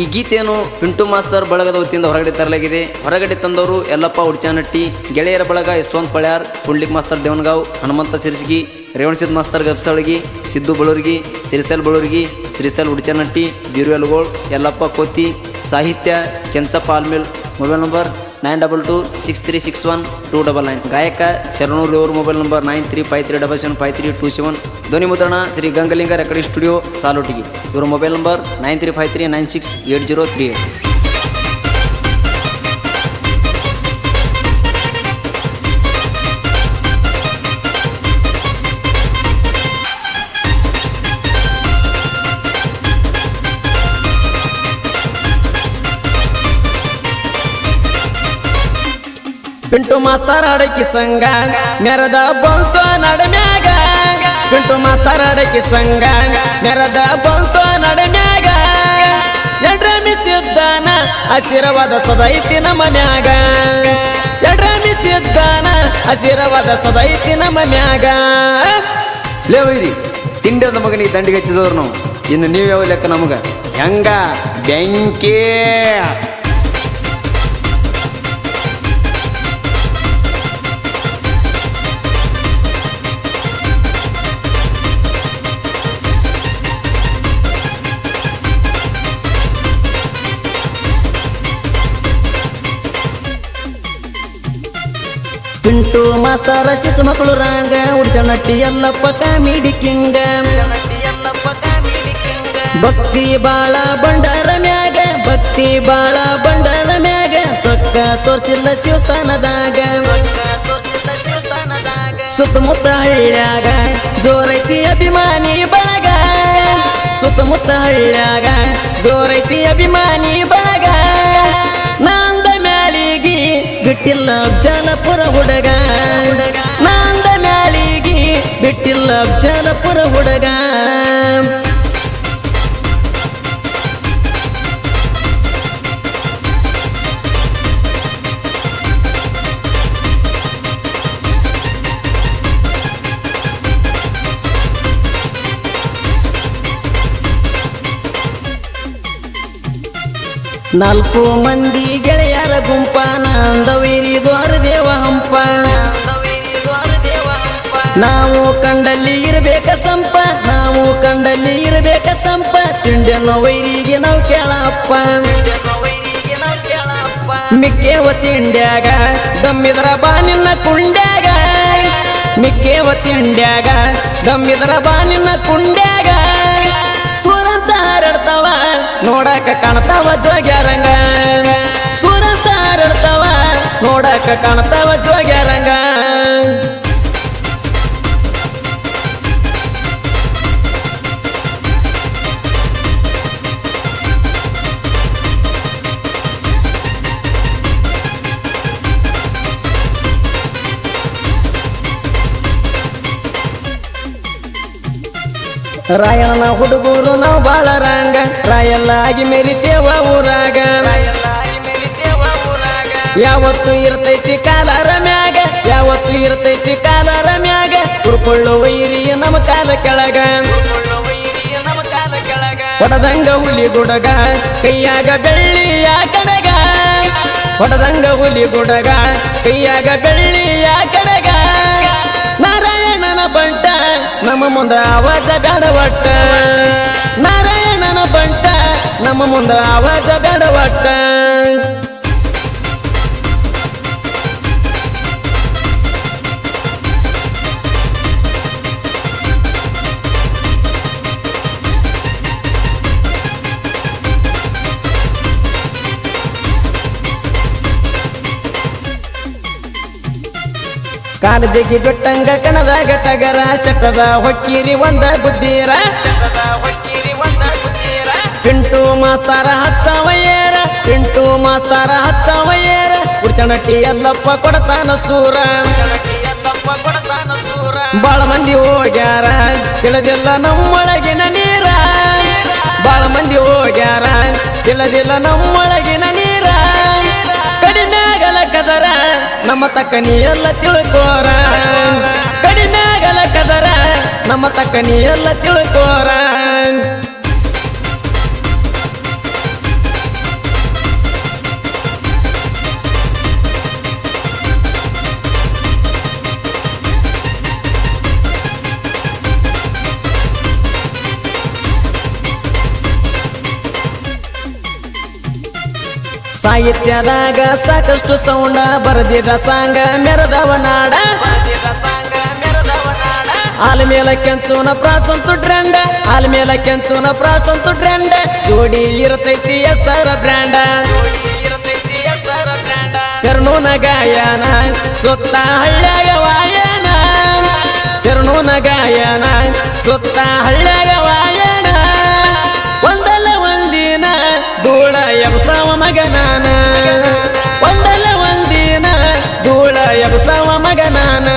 ಈ ಗೀತೆಯನ್ನು ಪಿಂಟು ಮಾಸ್ತರ್ ಬಳಗದ ವತಿಯಿಂದ ಹೊರಗಡೆ ತರಲಾಗಿದೆ. ಹೊರಗಡೆ ತಂದವರು ಯಲ್ಲಪ್ಪ ಉಡ್ಚಾನಟ್ಟಿ ಗೆಳೆಯರ ಬಳಗ ಯಶವಂತ್ ಪಳ್ಯಾರ್, ಪುಂಡ್ಲಿಕ್ ಮಾಸ್ತರ್ ದೇವನಗಾವ್, ಹನುಮಂತ ಸಿರಿಸಿಗಿ ರೇವಣಸಿದ್ ಮಾಸ್ತರ್ ಗಬ್ಸಳಗಿ ಸಿದ್ದು ಬಳೂರ್ಗಿ ಸಿರಿಸಲ್ ಬಳೂರ್ಗಿ ಸಿರಿಸಲ್ ಉಡ್ಚಾನಟ್ಟಿ ಬೀರುವೆಲ್ಗೋಳ್ ಯಲ್ಲಪ್ಪ ಕೋತಿ, ಸಾಹಿತ್ಯ Kenchappa Almel mobile number nine double two six three six one two double nine. ಗಾಯಕ ಶರಣೂರ್ ಇವ್ರ mobile number nine three five three double seven five three two seven. ಧ್ವನಿ ಮುದ್ರಣ ಶ್ರೀ ಗಂಗಲಿಂಗ ರೆಕಾರ್ಡಿಂಗ್ ಸ್ಟುಡಿಯೋ, ಸಾಲೋಟಿಗೆ. ಇವರ mobile number nine three five three nine six eight zero three eight. Pintu ಮಾಸ್ತಾರ ಅಡಕಿ ಸಂಗ ನೆರದ ಬಂತು ನಡಮ್ಯಾಗ. ಪಿಂಟು ಮಾಸ್ತಾರ ಅಡಕಿ ಸಂಗ ನೆರದ ಬಂತು ನಡಮ್ಯಾಗ. ಎಡ್ರಮಿಸಿದ್ದಾನ ಹಸಿರವಾದ ಸದೈತಿ ನಮ್ಮ ಮ್ಯಾಗ. ಎಡ್ರಮಿಸಿದ್ದಾನ ಹಸಿರವಾದ ಸದೈತಿ ನಮ್ಮ ಮ್ಯಾಗ. ಲೇವೈರಿ ತಿಂಡದ ಮಗನಿಗೆ ದಂಡಿಗೆ ಹಚ್ಚಿದವ್ರು ಇನ್ನು ನೀವು ಯಾವ ಲೆಕ್ಕ ನಮಗ? ಹೆಂಗ? ಬೆಂಕಿ. ಪಿಂಟು ಮಾಸ್ತರ ಶಿಶು ಮಕ್ಕಳು ರಾಂಗ ಉಡ್ಚನಟ್ಟಿ ಎಲ್ಲಪ್ಪ ಕಾಮಿಡಿ ಕಿಂಗ. ಭಕ್ತಿ ಬಾಳ ಬಂಡಾರ ಮ್ಯಾಗ, ಭಕ್ತಿ ಬಾಳ ಬಂಡಾರ ಮ್ಯಾಗ, ಸೊಕ್ಕ ತೋರ್ಸಿಲ್ಲ ಶಿವಸ್ಥಾನದಾಗ. ಸುತ್ತಮುತ್ತ ಹಳ್ಳ್ಯಾಗ ಜೋರೈತಿ ಅಭಿಮಾನಿ ಬಳಗ. ಸುತ್ತಮುತ್ತ ಹಳ್ಳ್ಯಾಗ ಜೋರೈತಿ ಅಭಿಮಾನಿ ಬಳಗ. ನಾಂದ ಮ್ಯಾಳಿಗಿ ಬಿಟ್ಟಿಲ್ಲ ಅಫ್ಜಲಪುರ ಹುಡುಗ. ನಾಂದ ಮ್ಯಾಲಿಗಿ ಬಿಟ್ಟಿಲ್ಲ ಜಲಪುರ ಹುಡುಗ. ನಾಲ್ಕು ಮಂದಿ ಗೆಳೆಯರ ಗುಂಪ ನಂದವೀರಿ ದ್ವಾರ ದೇವ ನಾವು ಕಂಡಲ್ಲಿ ಇರಬೇಕ ಸಂಪ. ನಾವು ಕಂಡಲ್ಲಿ ಇರಬೇಕ ಸಂಪ. ತಿಂಡಿಯನ್ನು ವೈರಿಗೆ ನಾವು ಕೇಳಪ್ಪ. ಮಿಕ್ಕೇವ ತಿಂಡ್ಯಾಗ, ದಮ್ಮಿದ್ರ ಬಾನಿನ ಕುಂಡ್ಯಾಗ. ಮಿಕ್ಕೇವ ತಿಂಡ್ಯಾಗ, ದಮ್ಮಿದ್ರ ಬಾನಿನ ಕುಂಡ್ಯಾಗ. ಸ್ವರಂತ ಹಾರಾಡ್ತಾವ, ನೋಡಕ ಕಾಣ್ತಾವ ಜೋಗ್ಯಾರಂಗ. ಸುರಂತ ನೋಡಕ ಕಾಣ್ತಾವ ಜೋಗ್ಯಾರಂಗ ರಾಯಣ್ಣನ ಹುಡುಗರು ನಾವು ಬಾಳ ರಂಗ ರಾಯಲ್ಲ ಆಗಿ ಮೆರಿತೇವ ಊರಾಗ ಯಾವತ್ತು ಇರ್ತೈತಿ ಕಾಲರ ಮ್ಯಾಗ? ಯಾವತ್ತು ಇರ್ತೈತಿ ಕಾಲರ ಮ್ಯಾಗ? ಉರ್ಕೊಳ್ಳೋ ವೈರಿಯ ನಮ್ಮ ಕಾಲ ಕೆಳಗ. ಹೊಡದಂಗ ಹುಲಿ ಗುಡಗ, ಕೈಯಾಗ ಬೆಳ್ಳಿಯ ಕಡಗ. ಹೊಡದಂಗ ಹುಲಿ ಗುಡಗ, ಕೈಯಾಗ ಬೆಳ್ಳಿಯ ಕಡಗ. ನಾರಾಯಣನ ಬಂಟ, ನಮ್ಮ ಮುಂದ ಆವಾಜ ಬೇಡ ನಾರಾಯಣನ ಬಂಟ, ನಮ್ಮ ಮುಂದ ಆವಾಜ ಬೇಡ ಒಟ್ಟ ಕಾಲಜಿಗೆ ಬಿಟ್ಟಂಗ ಕಣದ ಟಗರ ಶಟದ ಹೊಕ್ಕಿರಿ ಒಂದ ಬುದ್ಧಿರ. ಪಿಂಟು ಮಾಸ್ತಾರ ಹಚ್ಚವಯ್ಯರ ಪಿಂಟು ಮಾಸ್ತಾರ ಹಚ್ಚವಯ್ಯರ ಉಡ್ಚಣಟ್ಟಿ ಎಲ್ಲಪ್ಪ ಕೊಡತಾನ ಸೂರ. ಬಾಳ ಮಂದಿ ಹೋಗ್ಯಾರ, ತಿಳಿದಿಲ್ಲ ನಮ್ಮೊಳಗಿನ ನೀರ. ಬಾಳ ಮಂದಿ ಹೋಗ್ಯಾರ, ತಿಳಿದಿಲ್ಲ ನಮ್ಮೊಳಗಿನ ನೀರ. ಕಡಿಮೆ ಆಗಲ ಕದರ ನಮ್ಮ ತಕ್ಕ ನೀ ಎಲ್ಲ ತಿಳ್ಕೋರ. ಕಡಿಮೆ ಆಗಲ ಕದರ ನಮ್ಮ ತಕ್ಕ ನೀ ಎಲ್ಲ ತಿಳ್ಕೋರ. ಸಾಹಿತ್ಯದಾಗ ಸಾಕಷ್ಟು ಸೌಂಡ ಬರೆದಿದ ಸಾಂಗ ಮೆರೆದವ ನಾಡ. ಹಾಲ್ ಮೇಲ ಕೆಂಚುನ ಪ್ರಾಸಂತು ಟ್ರೆಂಡ, ಹಾಲ್ ಮೇಲ ಕೆಂಚುನ ಪ್ರಾಸಂತು ಟ್ರೆಂಡ. ಜೋಡಿ ಇರತೈತಿ ಎಸರ ಬ್ರ್ಯಾಂಡ. ಶರಣೂನ ಗಾಯನ, ಸುತ್ತ ಹಳ್ಳ್ಯಾಗ ವಾಯನ. ಶರಣೂನ ಗಾಯನ, ಸುತ್ತ ಹಳ್ಳ್ಯಾಗ ವಾಯನ. ಧೂಳ ಎಬ್ಸವ ಮಗನಾನ. ಒಂದಲ್ಲ ಒಂದಿನ ಧೂಳ ಎಬ್ಸವ ಮಗನಾನ.